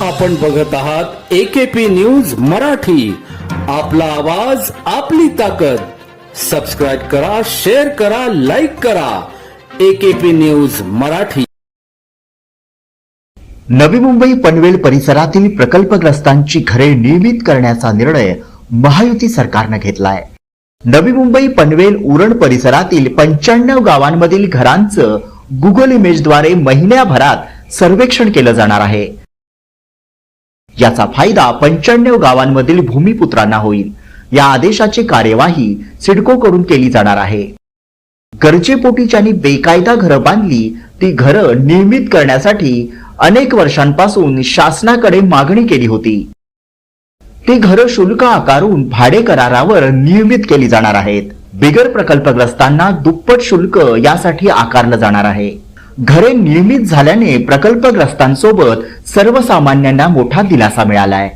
आपण बघत आहात एकेपी न्यूज मराठी. आपला आवाज आपली ताकद. सबस्क्राईब करा शेअर करा लाईक करा. AKP news Marathi. नवी मुंबई पनवेल परिसरातील प्रकल्पग्रस्तांची घरे नियमित करण्याचा निर्णय महायुती सरकारनं घेतलाय. नवी मुंबई पनवेल उरण परिसरातील पंच्याण्णव गावांमधील घरांचं गुगल इमेजद्वारे महिन्याभरात सर्वेक्षण केलं जाणार आहे. याचा फायदा पंच्याण्णव गावांमधील भूमिपुत्रांना होईल. या आदेशाची कार्यवाही सिडको करून केली जाणार आहे. गरजेपोटी ज्यांनी बेकायदा घरं बांधली ती घरं नियमित करण्यासाठी अनेक वर्षांपासून शासनाकडे मागणी केली होती. ती घरं शुल्क आकारून भाडे करारावर नियमित केली जाणार आहेत. बिगर प्रकल्पग्रस्तांना दुप्पट शुल्क यासाठी आकारलं जाणार आहे. घरे नियमित झाल्याने प्रकल्पग्रस्तांसोबत सर्वसामान्यांना मोठा दिलासा मिळालाय.